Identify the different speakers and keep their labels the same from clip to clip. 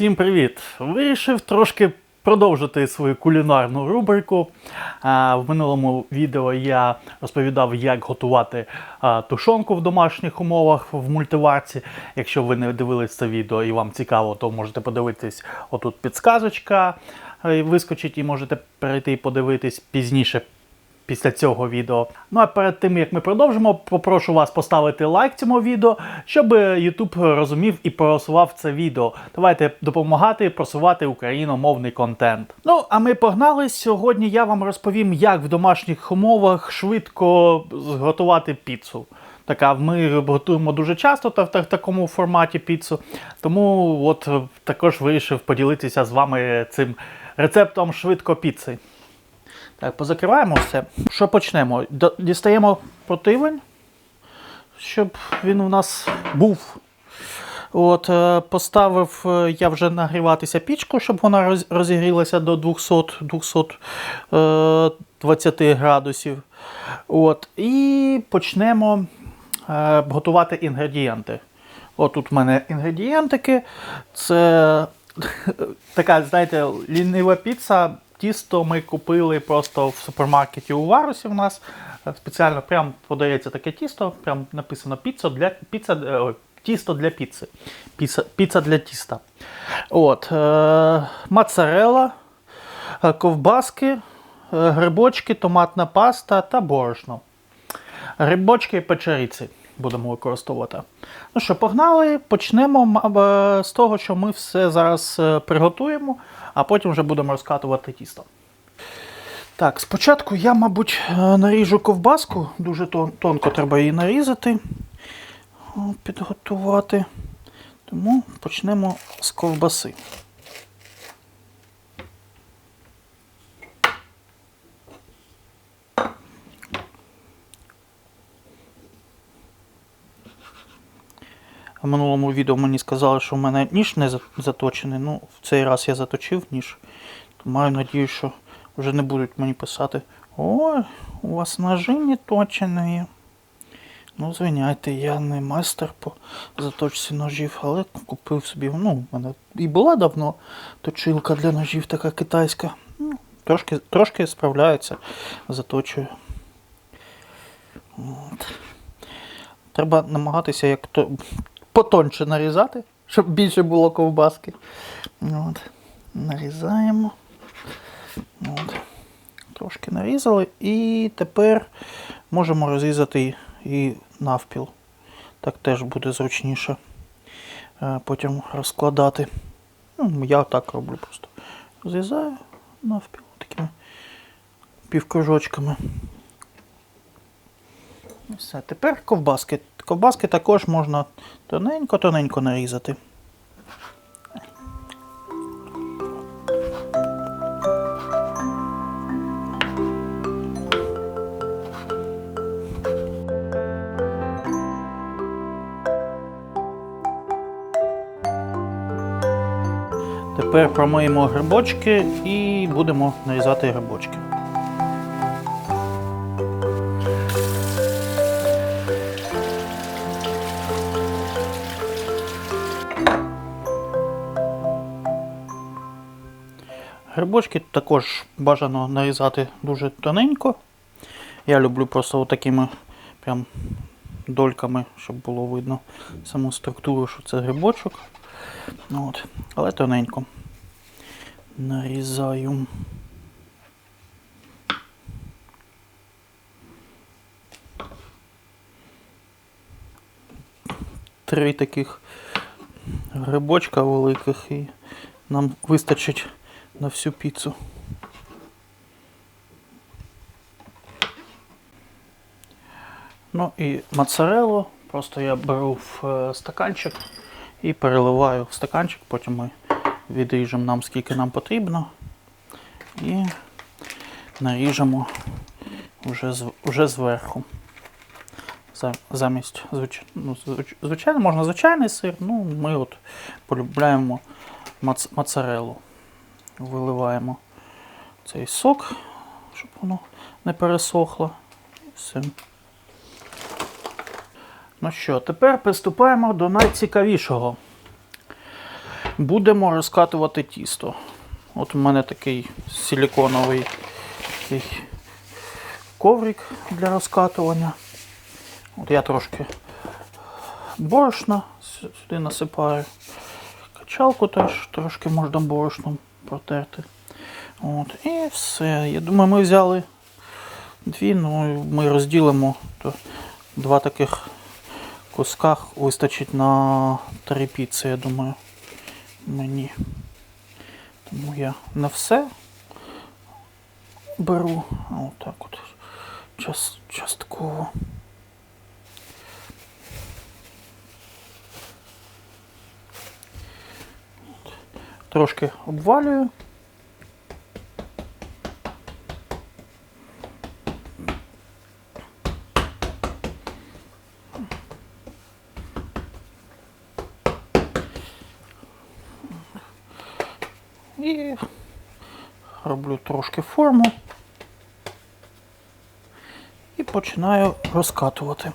Speaker 1: Всім привіт! Вирішив трошки продовжити свою кулінарну рубрику. В минулому відео я розповідав, як готувати тушонку в домашніх умовах в мультиварці. Якщо ви не дивились це відео і вам цікаво, то можете подивитись отут підсказочка. е, Вискочить і можете перейти і подивитись пізніше після цього відео. Ну а перед тим як ми продовжимо, попрошу вас поставити лайк цьому відео, щоб YouTube розумів і просував це відео. Давайте допомагати просувати україномовний контент. Ну а ми погнали. Сьогодні я вам розповім, як в домашніх умовах швидко зготувати піцу. Така ми готуємо дуже часто та в такому форматі піцу. Тому от також вирішив поділитися з вами цим рецептом швидко піци. Так, позакриваємо все. Що почнемо? Дістаємо противень, щоб він у нас був. От, е, поставив е, я вже нагріватися пічку, щоб вона розігрілася до 200, 220 градусів. От, і почнемо е, готувати інгредієнти. От тут в мене інгредієнтики. Це така, знаєте, лінива піца. Тісто ми купили просто в супермаркеті у Варусі в нас. Е, Спеціально прям подається таке тісто, прям написано піца для піца, е, ой, тісто для піци. Піца, піца для тіста. От, е, моцарелла, е, ковбаски, грибочки, томатна паста та борошно. Грибочки і печериці будемо використовувати. Ну що, погнали, почнемо е, з того, що ми все зараз е, приготуємо, а потім вже будемо розкатувати тісто. Так, спочатку я, мабуть, е, наріжу ковбаску, дуже тон- тонко треба її нарізати, підготувати. Тому почнемо з ковбаси. Минулому відео мені сказали, що в мене ніж не заточений. Ну, в цей раз я заточив ніж. То маю надію, що вже не будуть мені писати. Ой, у вас ножи не точені. Ну, звиняйте, я не майстер по заточці ножів, але купив собі. Ну, в мене і була давно точилка для ножів, така китайська. Ну, трошки, трошки справляється, заточую. От. Треба намагатися як то потоньше нарізати, щоб більше було ковбаски. От. Нарізаємо. От. Трошки нарізали. І тепер можемо розрізати і навпіл. Так теж буде зручніше е, потім розкладати. Ну, я так роблю просто. Розрізаю навпіл такими півкружочками. І Все, тепер ковбаски. Ковбаски також можна тоненько-тоненько нарізати. Тепер промиємо грибочки і будемо нарізати грибочки. Грибочки також бажано нарізати дуже тоненько. Я люблю просто такими прям дольками, щоб було видно саму структуру, що це грибочок. От. Але тоненько. Нарізаю. Три таких грибочка великих і нам вистачить на всю піцу. Ну і моцареллу просто я беру в е, стаканчик і переливаю в стаканчик, потім ми відріжемо нам скільки нам потрібно. І наріжемо вже, вже зверху. Замість звич... ну, звичайно, можна звичайний сир, ну ми от полюбляємо моцарелу. Виливаємо цей сок, щоб воно не пересохло. Ну що, тепер приступаємо до найцікавішого. Будемо розкатувати тісто. От у мене такий силіконовий такий коврик для розкатування. От я трошки борошна сюди насипаю. Качалку теж трошки можна борошном протерти. От, і все. Я думаю, ми взяли дві, ну ми розділимо, то два таких кусках вистачить на три піци, я думаю. Мені. Тому я не все беру, отак от час, частково. Трошки обвалюю. І роблю трошки форму і починаю розкатувати.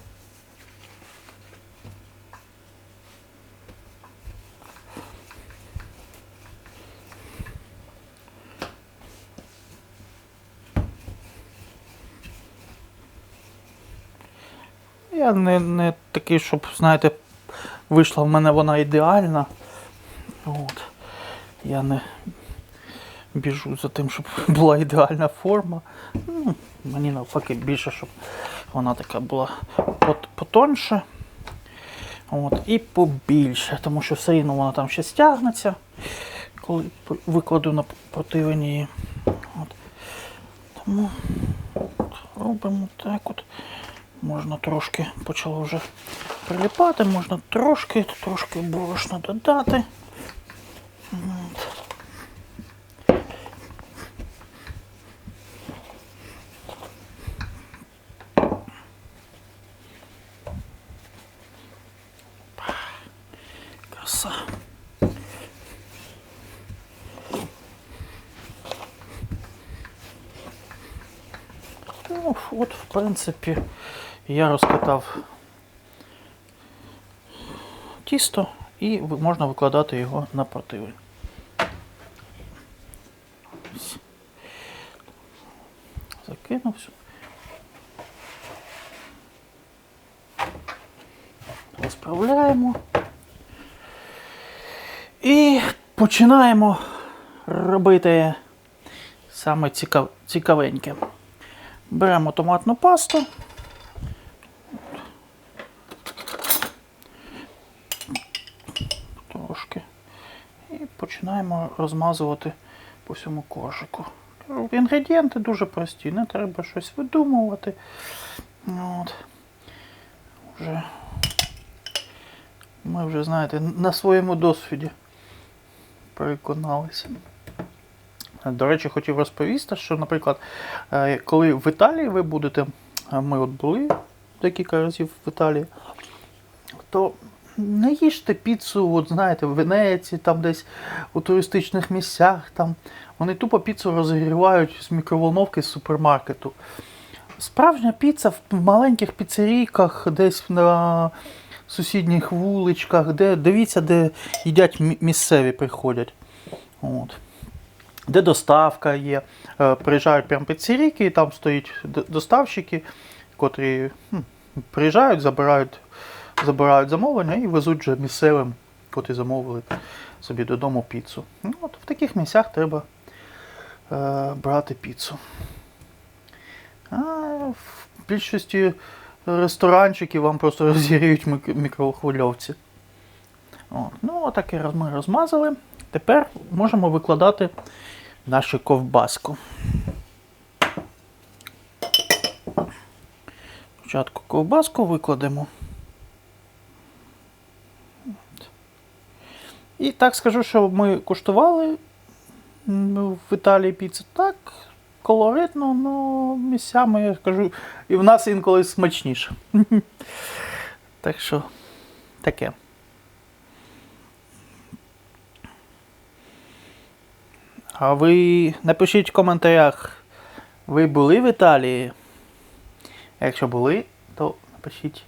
Speaker 1: Я не, не такий, щоб, знаєте, вийшла в мене вона ідеальна. От. Я не біжу за тим, щоб була ідеальна форма. Ну, мені навпаки більше, щоб вона така була пот-. От, і побільше, тому що все одно вона там ще стягнеться, коли викладу на противень. От. Тому робимо так от. Можна трошки почало вже приліпати, можна трошки, трошки борошна додати. Краса. Ну, от, в принципі, я розкатав тісто і можна викладати його на противень. Ось. Закинув сюди. Розправляємо. І починаємо робити саме цікав... цікавеньке. Беремо томатну пасту. Трошки. І починаємо розмазувати по всьому кошику. Інгредієнти дуже прості, не треба щось видумувати. От. Вже ми вже, знаєте, на своєму досвіді переконалися. До речі, хотів розповісти, що, наприклад, е, коли в Італії ви будете, ми от були декілька разів в Італії, то не їжте піцу, от знаєте, в Венеції, там десь у туристичних місцях. Там. Вони тупо піцу розігрівають з мікроволновки з супермаркету. Справжня піца в маленьких піцерійках, десь на сусідніх вуличках, де дивіться, де їдять місцеві приходять. От. Де доставка є. Е, Приїжджають прямо піцерійки, і там стоять доставщики, котрі м, приїжджають, забирають, забирають замовлення і везуть вже місцевим, котрі замовили собі додому піцу. Ну, От, в таких місцях треба е, брати піцу. А в більшості ресторанчиків вам просто розігріють мік- мікрохвильовці. От. Ну, отаке ми розмазали. Тепер можемо викладати нашу ковбаску. Спочатку ковбаску викладемо. І так скажу, що ми куштували в Італії піцу так, колоритно, але місцями, я кажу, і в нас інколи смачніше. Так що таке. А ви напишіть в коментарях, ви були в Італії? Якщо були, то напишіть,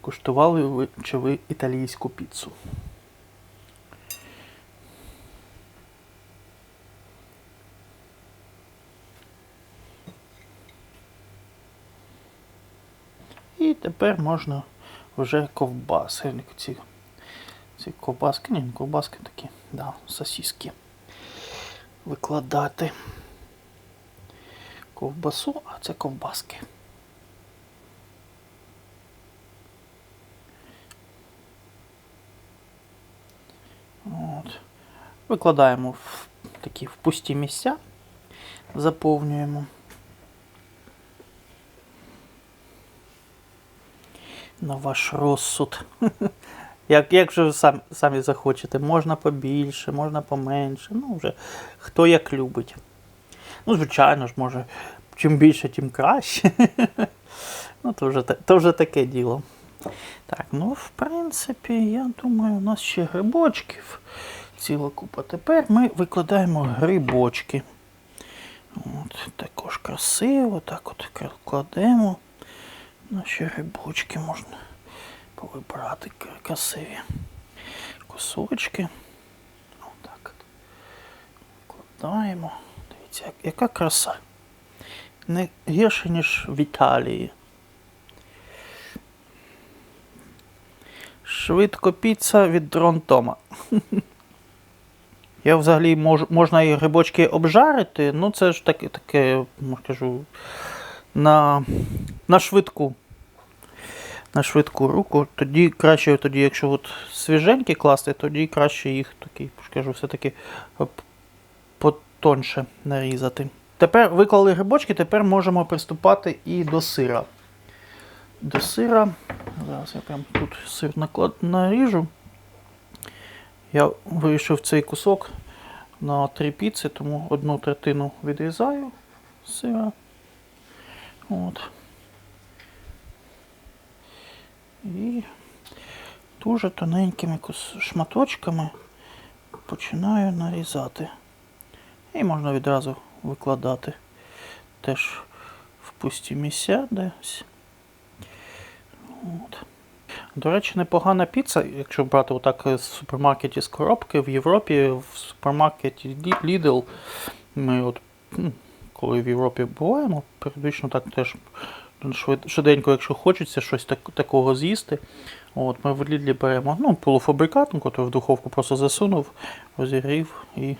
Speaker 1: куштували ви чи ви італійську піцу. І тепер можна вже ковбаси. Ці, ці ковбаски, ні, ковбаски такі, да, сосиски. Викладати ковбасу, а це ковбаски. От. Викладаємо в такі в пусті місця, заповнюємо. На ваш розсуд. Як, як же ви самі, самі захочете, можна побільше, можна поменше. Ну, вже хто як любить. Ну, звичайно ж, може, чим більше, тим краще. ну, то вже, то вже таке діло. Так, ну, в принципі, я думаю, у нас ще грибочків ціла купа. Тепер ми викладаємо грибочки. От, також красиво, так от кладемо. Наші грибочки можна повибрати красиві кусочки. Отак от. Вкладаємо. Дивіться, яка краса. Не гірше, ніж в Італії. Швидко піца від Дрон Тома. Я взагалі можу, можна і грибочки обжарити, ну це ж таке, таке, кажу, на, на швидку. На швидку руку. Тоді краще, тоді, якщо от свіженькі класти, тоді краще їх такі, скажу, все-таки е, потонше нарізати. Тепер виклали грибочки, тепер можемо приступати і до сира. До сира. Зараз я прям тут сир наклад... наріжу. Я вирішив цей кусок на три піци, тому одну третину відрізаю сира. От. І дуже тоненькими шматочками починаю нарізати. І можна відразу викладати теж в пусті місця десь. От. До речі, непогана піца, якщо брати отак з супермаркеті з коробки в Європі, в супермаркеті Lidl, ми от, коли в Європі буваємо, періодично так теж швиденько, якщо хочеться щось так, такого з'їсти. От, ми в Лідлі беремо ну, полуфабрикат, який в духовку просто засунув, розігрів і,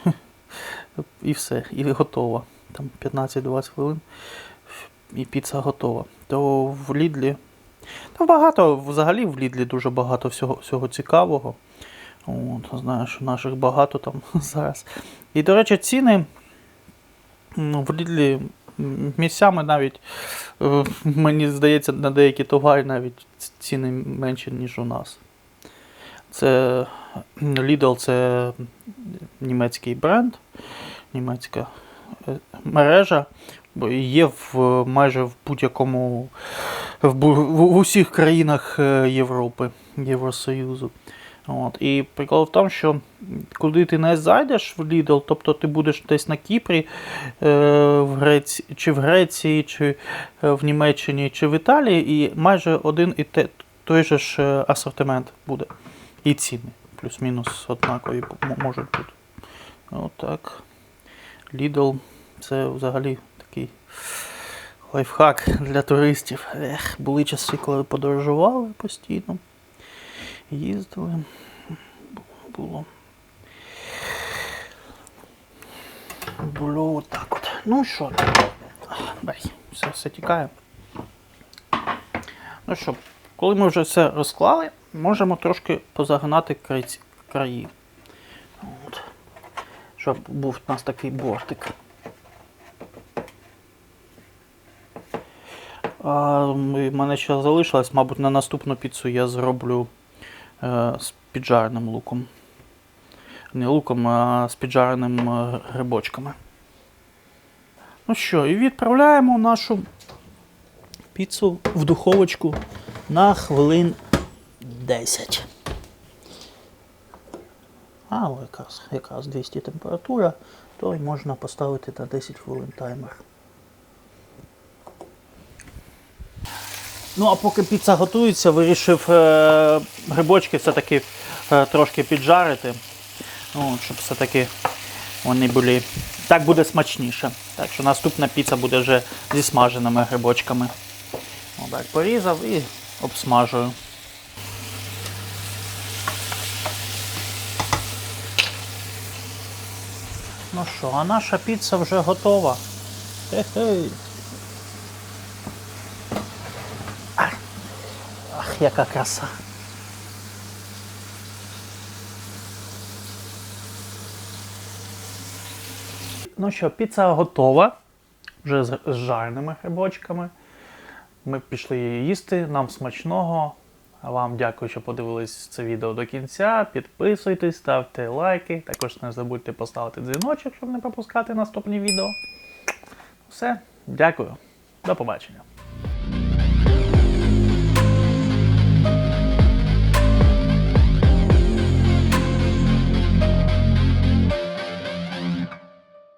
Speaker 1: і все, і готово. Там 15-20 хвилин і піца готова. То в Лідлі та багато, взагалі в Лідлі дуже багато всього, всього цікавого. От, знаю, наших багато там зараз. І, до речі, ціни ну, в Лідлі місцями навіть, е, мені здається, на деякі товари навіть ціни менші, ніж у нас. Це Lidl це німецький бренд, німецька е, мережа. Є в майже в будь-якому в, в, в усіх країнах е, Європи, Євросоюзу. От. І прикол в тому, що куди ти не зайдеш в Lidl, тобто ти будеш десь на Кіпрі, е, в Греції, чи в Греції, чи е, в Німеччині, чи в Італії, і майже один і те, той же ж е, асортимент буде. І ціни. Плюс-мінус однакові можуть бути. Отак. Lidl це взагалі такий лайфхак для туристів. Ех, були часи, коли подорожували постійно. Їздили. Було. Було отак от. Ну що, бай, все, все тікає. Ну що, коли ми вже все розклали, можемо трошки позагинати крайці- краї. От. Щоб був у нас такий бортик. В мене ще залишилось, мабуть, на наступну піцу я зроблю з піджареним луком. Не луком, а з піджареним е, грибочками. Ну що, і відправляємо нашу піцу в духовочку на хвилин 10. А, якраз, якраз 200 температура, то можна поставити на 10 хвилин таймер. Ну, а поки піца готується, вирішив е, грибочки все-таки е, трошки піджарити. Ну, щоб все-таки вони були. Так буде смачніше. Так що наступна піца буде вже зі смаженими грибочками. От, Так, порізав і обсмажую. Ну що, а наша піца вже готова. Хе-хей. Яка краса. Ну що, піца готова. Вже з жареними грибочками. Ми пішли її їсти. Нам смачного. Вам дякую, що подивились це відео до кінця. Підписуйтесь, ставте лайки. Також не забудьте поставити дзвіночок, щоб не пропускати наступні відео. Все, дякую. До побачення.